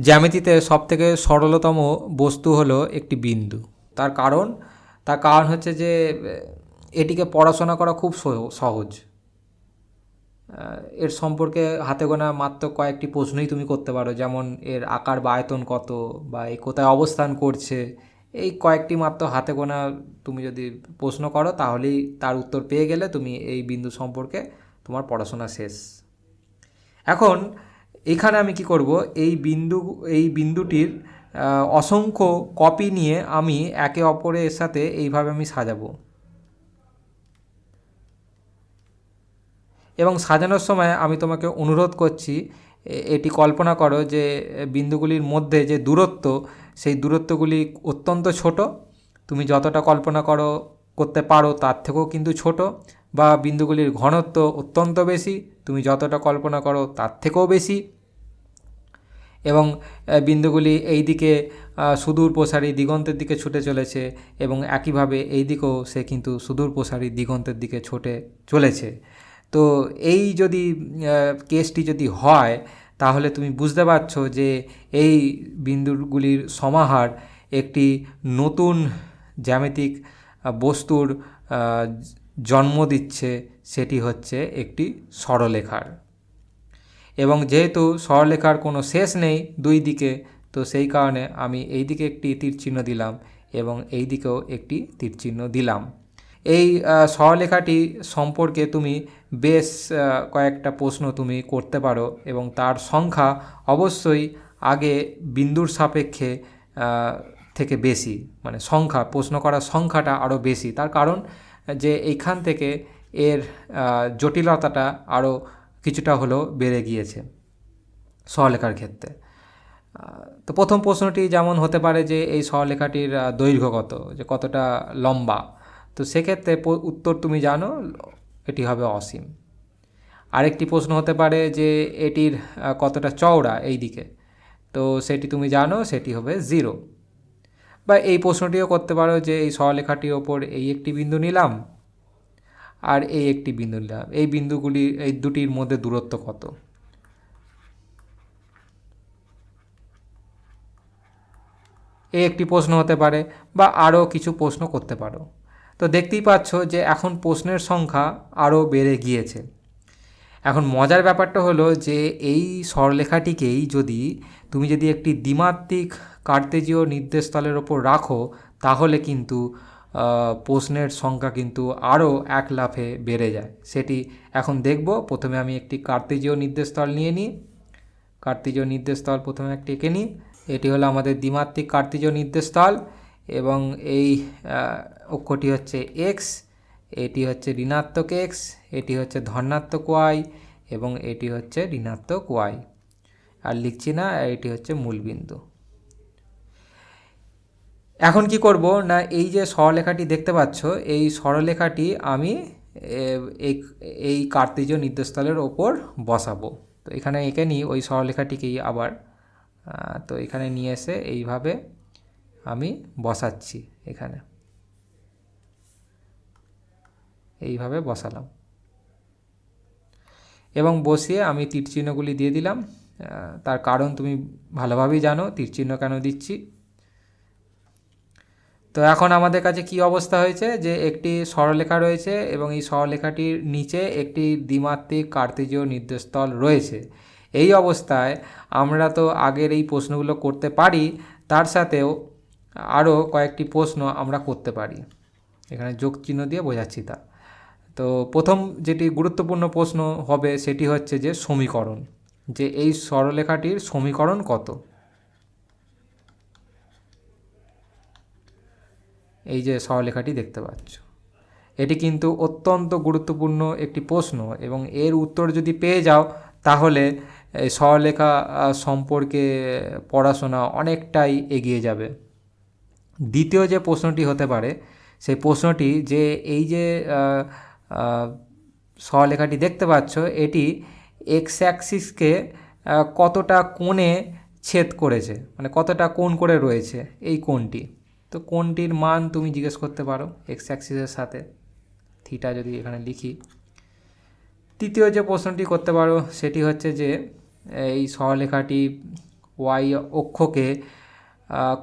জ্যামিতিতে সবথেকে সরলতম বস্তু হলো একটি বিন্দু। তার কারণ তার কারণ হচ্ছে যে, এটিকে পড়াশোনা করা খুব সহ- সহজ। এর সম্পর্কে হাতে গোনা মাত্র কয়েকটি প্রশ্নই তুমি করতে পারো, যেমন এর আকার বা আয়তন কত বা এই কোথায় অবস্থান করছে। এই কয়েকটি মাত্র হাতে গোনা তুমি যদি প্রশ্ন করো, তাহলেই তার উত্তর পেয়ে গেলে তুমি এই বিন্দু সম্পর্কে তোমার পড়াশোনা শেষ। এখন এখানে আমি কি করব? এই বিন্দু, এই বিন্দুটির অসংখ্য কপি নিয়ে আমি একে অপরের সাথে এইভাবে আমি সাজাবো। এবং সাজানোর সময় আমি তোমাকে অনুরোধ করছি এটি কল্পনা করো যে বিন্দুগুলির মধ্যে যে দূরত্ব, সেই দূরত্বগুলি অত্যন্ত ছোট। তুমি যতটা কল্পনা করো, করতে পারো, তার থেকেও কিন্তু ছোট। বা বিন্দুগুলির ঘনত্ব অত্যন্ত বেশি। তুমি যতটা কল্পনা করো, তার থেকেও বেশি। এবং বিন্দুগুলি এই দিকে সুদূর প্রসারী দিগন্তের দিকে ছুটে চলেছে এবং একইভাবে এই দিকেও সে কিন্তু সুদূর প্রসারী দিগন্তের দিকে ছুটে চলেছে। তো এই যদি কেসটি যদি হয়, তাহলে তুমি বুঝতে পারছ যে এই বিন্দুগুলির সমাহার একটি নতুন জ্যামিতিক বস্তুর জন্ম দিচ্ছে, সেটি হচ্ছে একটি সরলেখার এবং যেহেতু সরলেখার কোনো শেষ নেই দুই দিকে তো সেই কারণে আমি এই দিকে একটি তীরচিহ্ন দিলাম এবং এই দিকেও একটি তীরচিহ্ন দিলাম। এই আহ, সরলেখাটি সম্পর্কে তুমি বেশ কয়েকটা প্রশ্ন তুমি করতে পারো এবং তার সংখ্যা অবশ্যই আগে বিন্দুর সাপেক্ষে থেকে বেশি মানে সংখ্যা প্রশ্ন করার সংখ্যাটা আরও বেশি। তার কারণ যে এইখান থেকে এর জটিলতাটা আরও কিছুটা হলেও বেড়ে গিয়েছে সরলেখার ক্ষেত্রে। তো প্রথম প্রশ্নটি যেমন হতে পারে যে এই সরলেখাটির আহ, দৈর্ঘ্য কত যে কতটা লম্বা তো সেক্ষেত্রে উত্তর তুমি জানো এটি হবে অসীম। আরেকটি প্রশ্ন হতে পারে যে এটির কতটা চওড়া এই দিকে তো সেটি তুমি জানো সেটি হবে জিরো। বা এই প্রশ্নটিও করতে পারো যে এই সরলেখাটির ওপর এই একটি বিন্দু নিলাম আর এই একটি বিন্দু নিলাম। এই বিন্দুগুলি, এই দুটির মধ্যে দূরত্ব কত? এই একটি প্রশ্ন হতে পারে বা আরও কিছু প্রশ্ন করতে পারো। তো দেখতেই পাচ্ছ যে এখন প্রশ্নের সংখ্যা আরও বেড়ে গিয়েছে। এখন মজার ব্যাপারটা হলো যে এই সরলেখাটিকেই যদি তুমি যদি একটি দ্বিমাত্রিক কার্তেজীয় নির্দেশতলের ওপর রাখো, তাহলে কিন্তু প্রশ্নের সংখ্যা কিন্তু আরও এক লাফে বেড়ে যায়। সেটি এখন দেখব। প্রথমে আমি একটি কার্তেজীয় নির্দেশস্থল নিয়ে নিই। কার্তিজীয় নির্দেশস্থল প্রথমে একটি এঁকে নিই। এটি হলো আমাদের দ্বিমাত্রিক কার্তিজীয় নির্দেশস্থল এবং এই অক্ষটি হচ্ছে এক্স এটি হচ্ছে ঋণাত্মক এক্স এটি হচ্ছে ধনাত্মক ওয়াই এবং এটি হচ্ছে ঋণাত্মক ওয়াই আর লিখছি না, এটি হচ্ছে মূলবিন্দু। এখন কি করব? না, এই যে সরলেখাটি দেখতে পাচ্ছ, এই সরলেখাটি আমি এই এই কার্তেজীয় নির্দেশতলের ওপর বসাবো। তো এখানে এঁকে নিই, ওই সরলেখাটিকেই আবার তো এখানে নিয়ে এসে এইভাবে আমি বসাচ্ছি এখানে। এইভাবে বসালাম। এবং বসিয়ে আমি তীরচিহ্নগুলি দিয়ে দিলাম। তার কারণ তুমি ভালোভাবেই জানো, তীরচিহ্ন কেন দিচ্ছি? তো এখন আমাদের কাছে কি অবস্থা হয়েছে? যে একটি সরলেখা রয়েছে এবং এই সরলেখাটির নিচে একটি দ্বিমাত্রিক কার্তেজীয় নির্দেশতল রয়েছে। এই অবস্থায় আমরা তো আগের এই প্রশ্নগুলো করতে পারি, তার সাথেও আরও কয়েকটি প্রশ্ন আমরা করতে পারি। এখানে যোগ চিহ্ন দিয়ে বোঝাচ্ছি তা। তো প্রথম যেটি গুরুত্বপূর্ণ প্রশ্ন হবে সেটি হচ্ছে যে সমীকরণ। যে এই সরলেখাটির সমীকরণ কত? এই যে সরলেখাটি দেখতে পাচ্ছ। এটি কিন্তু অত্যন্ত গুরুত্বপূর্ণ একটি প্রশ্ন এবং এর উত্তর যদি পেয়ে যাও, তাহলে এই সরলেখা সম্পর্কে পড়াশোনা অনেকটাই এগিয়ে যাবে। দ্বিতীয় যে প্রশ্নটি হতে পারে, সেই প্রশ্নটি যে এই যে সরলেখাটি দেখতে পাচ্ছ, এটি এক্স অ্যাক্সিসকে কতটা কোণে ছেদ করেছে মানে কতটা কোণ করে রয়েছে, এই কোণটি। তো কোনটির মান তুমি জিজ্ঞেস করতে পারো? এক্স অ্যাক্সিসের সাথে। থিটা যদি এখানে লিখি। তৃতীয় যে প্রশ্নটি করতে পারো, সেটি হচ্ছে যে, এই সহলেখাটি ওয়াই অক্ষকে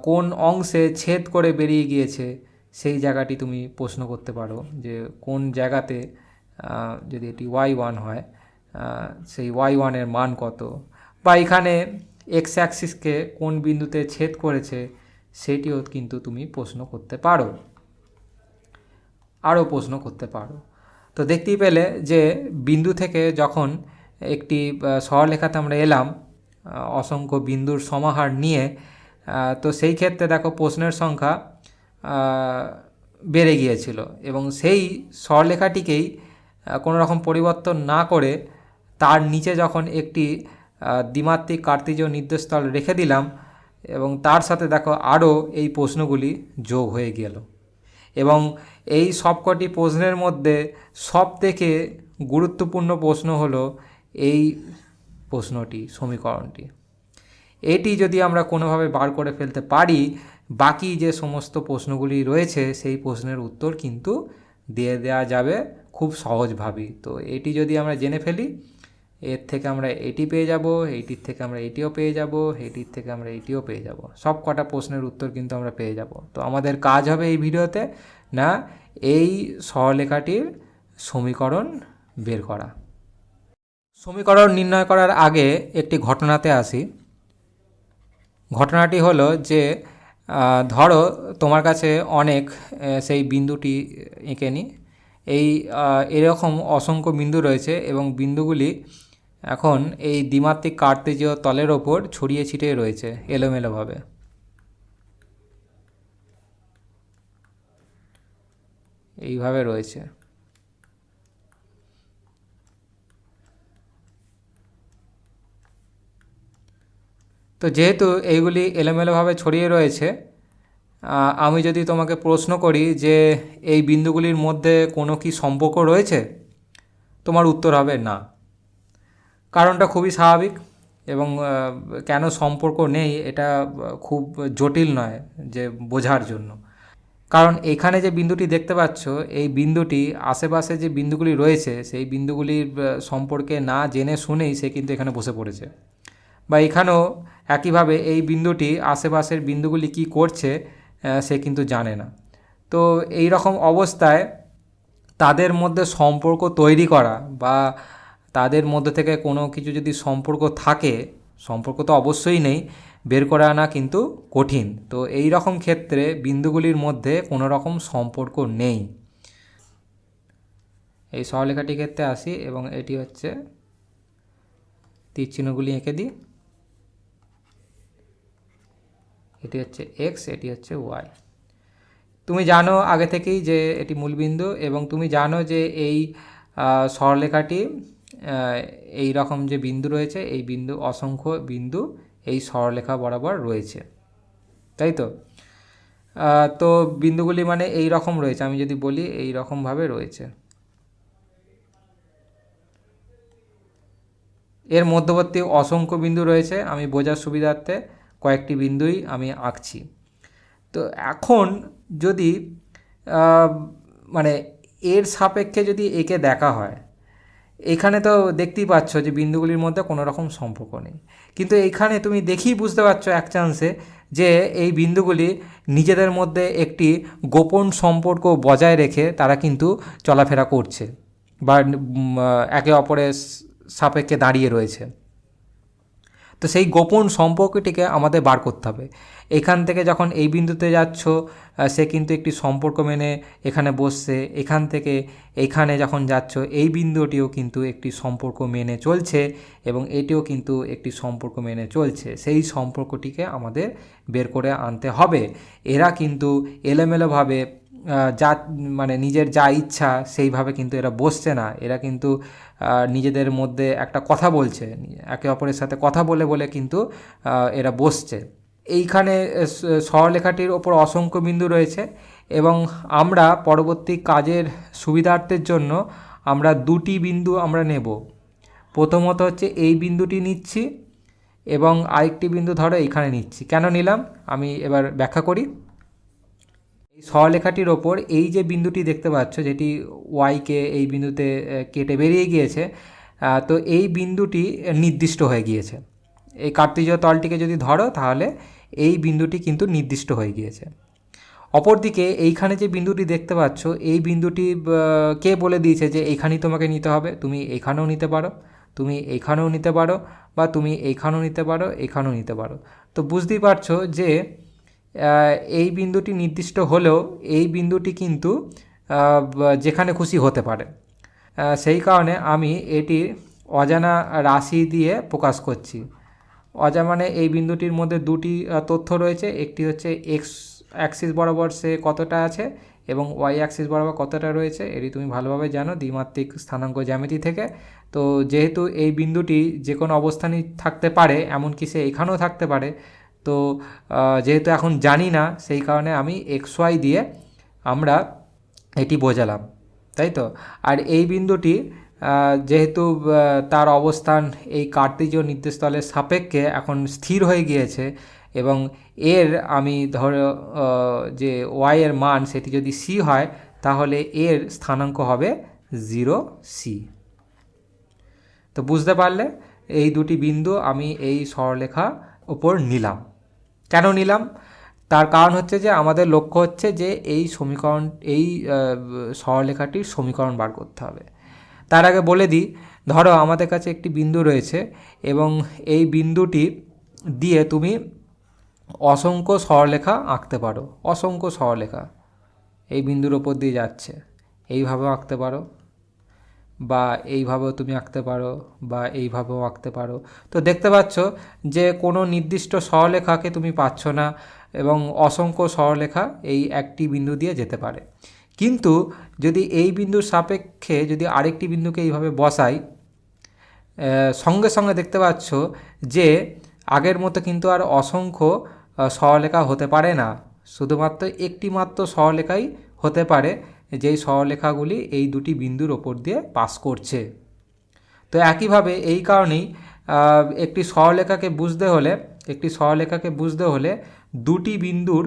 কোন অংশে ছেদ করে বেরিয়ে গিয়েছে, সেই জায়গাটি তুমি প্রশ্ন করতে পারো যে কোন জায়গাতে যদি এটি ওয়াই ওয়ান হয় সেই ওয়াই ওয়ানের মান কত? বা এখানে এক্স অ্যাক্সিসকে কোন বিন্দুতে ছেদ করেছে সেটিও কিন্তু তুমি প্রশ্ন করতে পারো। আরও প্রশ্ন করতে পারো। তো দেখতেই পেলে যে বিন্দু থেকে যখন একটি আহ, সরলরেখাতে আমরা এলাম অসংখ্য বিন্দুর সমাহার নিয়ে তো সেই ক্ষেত্রে দেখো প্রশ্নের সংখ্যা বেড়ে গিয়েছিল এবং সেই সরলরেখাটিকেই আহ, কোনো রকম পরিবর্তন না করে তার নিচে যখন একটি দ্বিমাত্রিক কার্তিজীয় নির্দেশতল রেখে দিলাম এবং তার সাথে দেখো আরও এই প্রশ্নগুলি যোগ হয়ে গেল। এবং এই সবকটি প্রশ্নের মধ্যে সব থেকে গুরুত্বপূর্ণ প্রশ্ন হলো এই প্রশ্নটি, সমীকরণটি। এটি যদি আমরা কোনোভাবে বার করে ফেলতে পারি, বাকি যে সমস্ত প্রশ্নগুলি রয়েছে সেই প্রশ্নের উত্তর কিন্তু দিয়ে দেওয়া যাবে খুব সহজভাবেই। তো এটি যদি আমরা জেনে ফেলি এর থেকে আমরা এটি পেয়ে যাব, এইটির থেকে আমরা এটিও পেয়ে যাব এটির থেকে আমরা এটিও পেয়ে যাব। সব কটা প্রশ্নের উত্তর কিন্তু আমরা পেয়ে যাব। তো আমাদের কাজ হবে এই ভিডিওতে না, এই সরলেখাটির সমীকরণ বের করা। সমীকরণ নির্ণয় করার আগে একটি ঘটনাতে আসি। ঘটনাটি হলো যে ধরো তোমার কাছে অনেক সেই বিন্দুটি এঁকে নি। এই এরকম অসংখ্য বিন্দু রয়েছে এবং বিন্দুগুলি এখন এই দ্বিমাত্রিক কার্তেজীয় তলের ওপর ছড়িয়ে ছিটিয়ে রয়েছে এলোমেলোভাবে। এইভাবে রয়েছে। তো যেহেতু এইগুলি এলোমেলোভাবে ছড়িয়ে রয়েছে আমি যদি তোমাকে প্রশ্ন করি যে এই বিন্দুগুলির মধ্যে কোনো কি সম্পর্ক রয়েছে? তোমার উত্তর হবে না। কারণটা খুবই স্বাভাবিক এবং কেন সম্পর্ক নেই এটা খুব জটিল নয় যে বোঝার জন্য। কারণ এখানে যে বিন্দুটি দেখতে পাচ্ছ, এই বিন্দুটি আশেপাশে যে বিন্দুগুলি রয়েছে, সেই বিন্দুগুলির সম্পর্কে না জেনে শুনেই সে কিন্তু এখানে বসে পড়েছে। বা এখানেও একইভাবে এই বিন্দুটি আশেপাশের বিন্দুগুলি কি করছে সে কিন্তু জানে না। তো এই রকম অবস্থায় তাদের মধ্যে সম্পর্ক তৈরি করা বা তাদের মধ্যে থেকে কোনো কিছু যদি সম্পর্ক থাকে সম্পর্ক তো অবশ্যই নেই বের করে আনা কিন্তু কঠিন। তো এই রকম ক্ষেত্রে বিন্দুগুলির মধ্যে কোনো রকম সম্পর্ক নেই। এই সরলেখাটির ক্ষেত্রে আসি এবং এটি হচ্ছে তীর চিহ্নগুলি এঁকে দিই। এটি হচ্ছে এক্স এটি হচ্ছে ওয়াই তুমি জানো আগে থেকেই যে এটি মূলবিন্দু এবং তুমি জানো যে এই আহ, এই রকম যে বিন্দু রয়েছে, এই বিন্দু অসংখ্য বিন্দু এই সরলরেখা বরাবর রয়েছে। তাই তো? তো বিন্দুগুলি মানে এই রকম রয়েছে, আমি যদি বলি এই রকমভাবে রয়েছে। এর মধ্যবর্তী অসংখ্য বিন্দু রয়েছে, আমি বোঝার সুবিধার্থে কয়েকটি বিন্দুই আমি আঁকছি। তো এখন যদি মানে এর সাপেক্ষে যদি একে দেখা হয় এখানে তো দেখতেই পাচ্ছ যে বিন্দুগুলির মধ্যে কোনো রকম সম্পর্ক নেই। কিন্তু এখানে তুমি দেখেই বুঝতে পারছ এক চান্সে যে এই বিন্দুগুলি নিজেদের মধ্যে একটি গোপন সম্পর্ক বজায় রেখে তারা কিন্তু চলাফেরা করছে বা একে অপরের সাপেক্ষে দাঁড়িয়ে রয়েছে। তো সেই গোপন সম্পর্কটিকে আমাদের বার করতে হবে। এখান থেকে যখন এই বিন্দুতে যাচ্ছ সে কিন্তু একটি সম্পর্ক মেনে এখানে বসছে। এখান থেকে এখানে যখন যাচ্ছ, এই বিন্দুটিও কিন্তু একটি সম্পর্ক মেনে চলছে এবং এটিও কিন্তু একটি সম্পর্ক মেনে চলছে। সেই সম্পর্কটিকে আমাদের বের করে আনতে হবে। এরা কিন্তু এলোমেলোভাবে যা মানে নিজের যা ইচ্ছা সেইভাবে কিন্তু এরা বসছে না। এরা কিন্তু নিজেদের মধ্যে একটা কথা বলছে। একে অপরের সাথে কথা বলে বলে কিন্তু এরা বসছে। এইখানে আহ, স- সরলরেখাটির ওপর অসংখ্য বিন্দু রয়েছে এবং আমরা পরবর্তী কাজের সুবিধার্থের জন্য আমরা দুটি বিন্দু আমরা নেব। প্রথমত হচ্ছে এই বিন্দুটি নিচ্ছি এবং আরেকটি বিন্দু ধরো এইখানে নিচ্ছি। কেন নিলাম? আমি এবার ব্যাখ্যা করি। এই সরলরেখাটির ওপর এই যে বিন্দুটি দেখতে পাচ্ছ যেটি ওয়াইকে এই বিন্দুতে কেটে বেরিয়ে গিয়েছে তো এই বিন্দুটি নির্দিষ্ট হয়ে গিয়েছে। এই কার্তিজীয় তলটিকে যদি ধরো তাহলে এই বিন্দুটি কিন্তু নির্দিষ্ট হয়ে গিয়েছে। অপরদিকে এইখানে যে বিন্দুটি দেখতে পাচ্ছ, এই বিন্দুটি কে বলে দিয়েছে যে এইখানেই তোমাকে নিতে হবে? তুমি এখানেও নিতে পারো, তুমি এখানেও নিতে পারো বা তুমি এইখানেও নিতে পারো, এখানেও নিতে পারো। তো বুঝতেই পারছ যে এই বিন্দুটি নির্দিষ্ট হলেও এই বিন্দুটি কিন্তু যেখানে খুশি হতে পারে। সেই কারণে আমি এটি অজানা রাশি দিয়ে প্রকাশ করছি। অজা মানে এই বিন্দুটির মধ্যে দুটি তথ্য রয়েছে। একটি হচ্ছে এক্স অ্যাক্সিস বরাবর সে কতটা আছে এবং ওয়াই অ্যাক্সিস বরাবর কতটা রয়েছে, এটি তুমি ভালোভাবে জানো দ্বিমাত্রিক স্থানাঙ্ক জ্যামিতি থেকে। তো যেহেতু এই বিন্দুটি যে কোনো অবস্থানই থাকতে পারে, এমনকি সে এখানেও থাকতে পারে, তো যেহেতু এখন জানি না, সেই কারণে আমি এক্স ওয়াই দিয়ে আমরা এটি বোঝালাম, তাই তো? আর এই বিন্দুটি যেহেতু তার অবস্থান এই কার্তিজীয় নির্দেশতলের সাপেক্ষে এখন স্থির হয়ে গিয়েছে এবং এর আমি ধরো যে ওয়াই এর মান সেটি যদি সি হয় তাহলে এর স্থানাঙ্ক হবে জিরো সি। তো বুঝতে পারলে এই দুটি বিন্দু আমি এই সরলেখা উপর নিলাম। কেন নিলাম? তার কারণ হচ্ছে যে আমাদের লক্ষ্য হচ্ছে যে এই সমীকরণ এই আহ, সরলরেখাটির সমীকরণ বার করতে হবে। তার আগে বলে দিই, ধরো আমাদের কাছে একটি বিন্দু রয়েছে এবং এই বিন্দুটি দিয়ে তুমি অসংখ্য সরলরেখা আঁকতে পারো, অসংখ্য সরলরেখা এই বিন্দুর ওপর দিয়ে যাচ্ছে। এইভাবেও আঁকতে পারো বা এইভাবেও তুমি আঁকতে পারো বা এইভাবেও আঁকতে পারো। তো দেখতে পাচ্ছ যে কোনো নির্দিষ্ট সরলেখাকে তুমি পাচ্ছ না এবং অসংখ্য সরলেখা এই একটি বিন্দু দিয়ে যেতে পারে। কিন্তু যদি এই বিন্দুর সাপেক্ষে যদি আরেকটি বিন্দুকে এইভাবে বসাই সঙ্গে সঙ্গে দেখতে পাচ্ছ যে আগের মতো কিন্তু আর অসংখ্য সরলরেখা হতে পারে না। শুধুমাত্র একটি মাত্র সরলরেখাই হতে পারে, যেই সরলরেখাগুলি এই দুটি বিন্দুর ওপর দিয়ে পাস করছে। তো একইভাবে এই কারণেই একটি সরলরেখাকে বুঝতে হলে, একটি সরলরেখাকে বুঝতে হলে দুটি বিন্দুর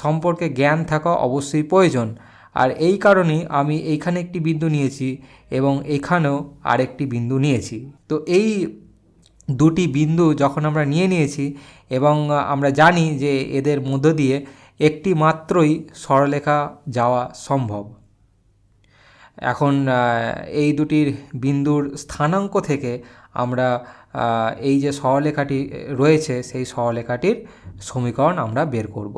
সম্পর্কে জ্ঞান থাকা অবশ্যই প্রয়োজন। আর এই কারণেই আমি এইখানে একটি বিন্দু নিয়েছি এবং এখানেও আরেকটি বিন্দু নিয়েছি। তো এই দুটি বিন্দু যখন আমরা নিয়ে নিয়েছি এবং আমরা জানি যে এদের মধ্য দিয়ে একটি মাত্রই সরলরেখা যাওয়া সম্ভব। এখন এই দুটির বিন্দুর স্থানাঙ্ক থেকে আমরা এই যে সরলরেখাটি রয়েছে, সেই সরলরেখাটির সমীকরণ আমরা বের করব।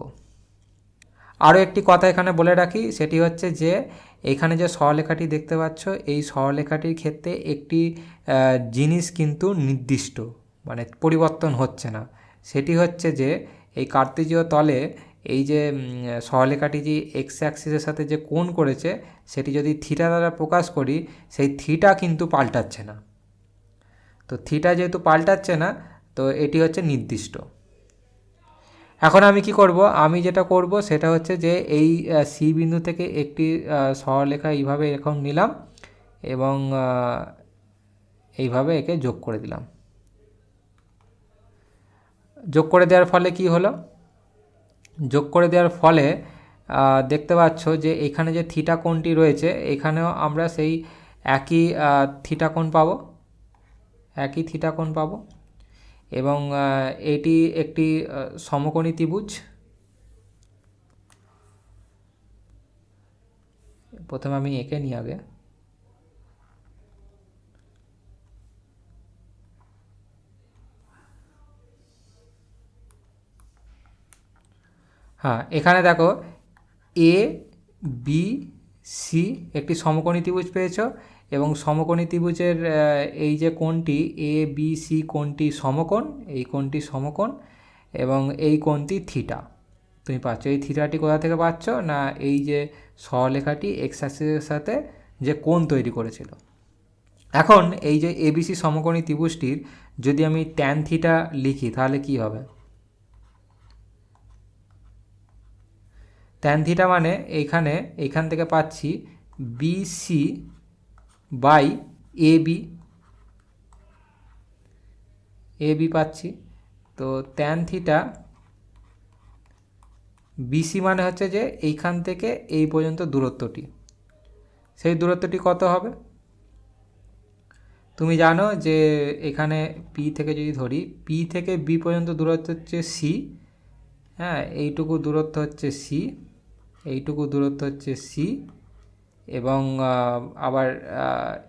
আরও একটি কথা এখানে বলে রাখি সেটি হচ্ছে যে এখানে যে সরলরেখাটি দেখতে পাচ্ছ এই সরলরেখাটির ক্ষেত্রে একটি জিনিস কিন্তু নির্দিষ্ট মানে পরিবর্তন হচ্ছে না। সেটি হচ্ছে যে এই কার্তেজীয় তলে এই যে উম, সরলরেখাটি যে এক্স অ্যাক্সিসের সাথে যে কোণ করেছে সেটি যদি থিটা দ্বারা প্রকাশ করি সেই থিটা কিন্তু পাল্টাচ্ছে না। তো থিটা যেহেতু পাল্টাচ্ছে না তো এটি হচ্ছে নির্দিষ্ট। এখন আমি কি করব? আমি যেটা করব সেটা হচ্ছে যে এই সি বিন্দু থেকে একটি আহ, সরলরেখা এইভাবে এরকম নিলাম এবং এইভাবে একে যোগ করে দিলাম। যোগ করে দেওয়ার ফলে কি হলো? যোগ করে দেওয়ার ফলে দেখতে পাচ্ছ যে এখানে যে থিটা কোণটি রয়েছে এখানেও আমরা সেই একই থিটা কোণ পাবো। একই থিটা কোণ পাবো। এবং এটি একটি সমকোণী ত্রিভুজ। প্রথমে আমি এঁকে নিই আগে। হ্যাঁ এখানে দেখো এ বি সি একটি সমকোণী ত্রিভুজ পেয়েছ। এবং সমকোণী ত্রিভুজের এই যে কোণটি এ বি সি কোণটি সমকোণ, এই কোণটি সমকোণ এবং এই কোণটি থিটা। তুমি পাচ্ছ, এই থিটাটি কোথা থেকে পাচ্ছ না এই যে সরলেখাটি এক্স অ্যাক্সিসের সাথে যে কোণ তৈরি করেছিল? এখন এই যে এবিসি সমকোণী ত্রিভুজটির যদি আমি ট্যান থিটা লিখি, তাহলে কি হবে? ট্যান থিটা মানে এইখানে এইখান থেকে পাচ্ছি BC by A B. A B পাচ্ছি। তো ট্যান থিটা বিসি মানে হচ্ছে যে এইখান থেকে এই পর্যন্ত দূরত্বটি। সেই দূরত্বটি কত হবে? তুমি জানো যে এখানে পি থেকে যদি ধরি পি থেকে বি পর্যন্ত দূরত্ব হচ্ছে সি হ্যাঁ এইটুকু দূরত্ব হচ্ছে সি এইটুকু দূরত্ব হচ্ছে সি এবং আবার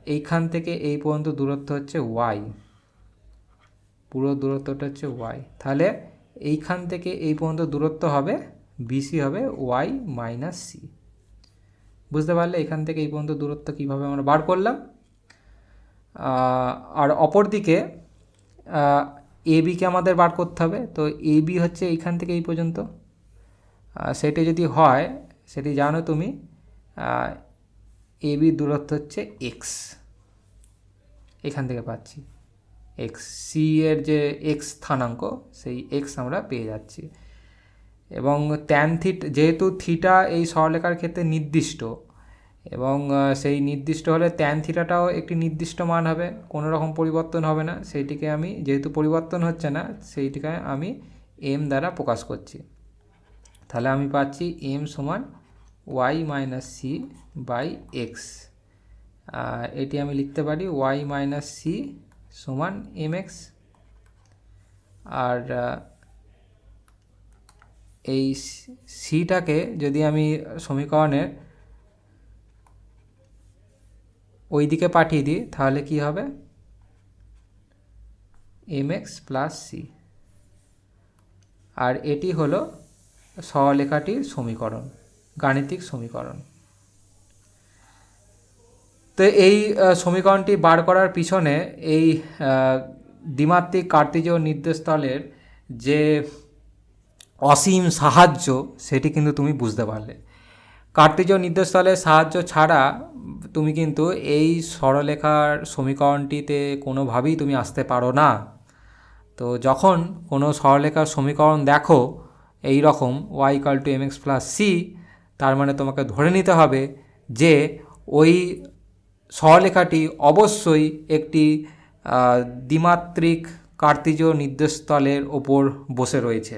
এইখান থেকে এই পর্যন্ত দূরত্ব হচ্ছে ওয়াই পুরো দূরত্বটা হচ্ছে ওয়াই তাহলে এইখান থেকে এই পর্যন্ত দূরত্ব হবে বিসি হবে ওয়াই মাইনাস সি বুঝতে পারলে এখান থেকে এই পর্যন্ত দূরত্ব কীভাবে আমরা বার করলাম? আর অপর দিকে এ বিকে আমাদের বার করতে হবে। তো এ বি হচ্ছে এইখান থেকে এই পর্যন্ত। সেটি যদি হয়, সেটি জানো তুমি এ বি দূরত্ব হচ্ছে এক্স এখান থেকে পাচ্ছি এক্স সি এর যে এক্স স্থানাঙ্ক, সেই এক্স আমরা পেয়ে যাচ্ছি। এবং ট্যান থিট যেহেতু থিটা এই সরলেখার ক্ষেত্রে নির্দিষ্ট, এবং সেই নির্দিষ্ট হলে ট্যান থিটাটাও একটি নির্দিষ্ট মান হবে, কোনো রকম পরিবর্তন হবে না। সেইটিকে আমি, যেহেতু পরিবর্তন হচ্ছে না, সেইটিকে আমি এম দ্বারা প্রকাশ করছি। তাহলে আমি পাচ্ছি এম সমান Y minus C by X এটি আমি লিখতে পারি ওয়াই মাইনাস সি সমান এম এক্স আর এই সিটাকে যদি আমি সমীকরণের ওই দিকে পাঠিয়ে দিই, তাহলে কি হবে? এম এক্স প্লাস সি আর এটি হলো সরলেখাটির সমীকরণ। গাণিতিক সমীকরণ। তো এই সমীকরণটি বার করার পিছনে এই দ্বিমাত্রিক কার্তিজীয় নির্দেশতলের যে অসীম সাহায্য, সেটি কিন্তু তুমি বুঝতে পারলে। কার্তিজীয় নির্দেশতলের সাহায্য ছাড়া তুমি কিন্তু এই সরলেখার সমীকরণটিতে কোনোভাবেই তুমি আসতে পারো না। তো যখন কোনো সরলেখার সমীকরণ দেখো এই রকম Y equal to M X plus C তার মানে তোমাকে ধরে নিতে হবে যে ওই সহলেখাটি অবশ্যই একটি দ্বিমাত্রিক কার্তিজ নির্দেশস্থলের ওপর বসে রয়েছে।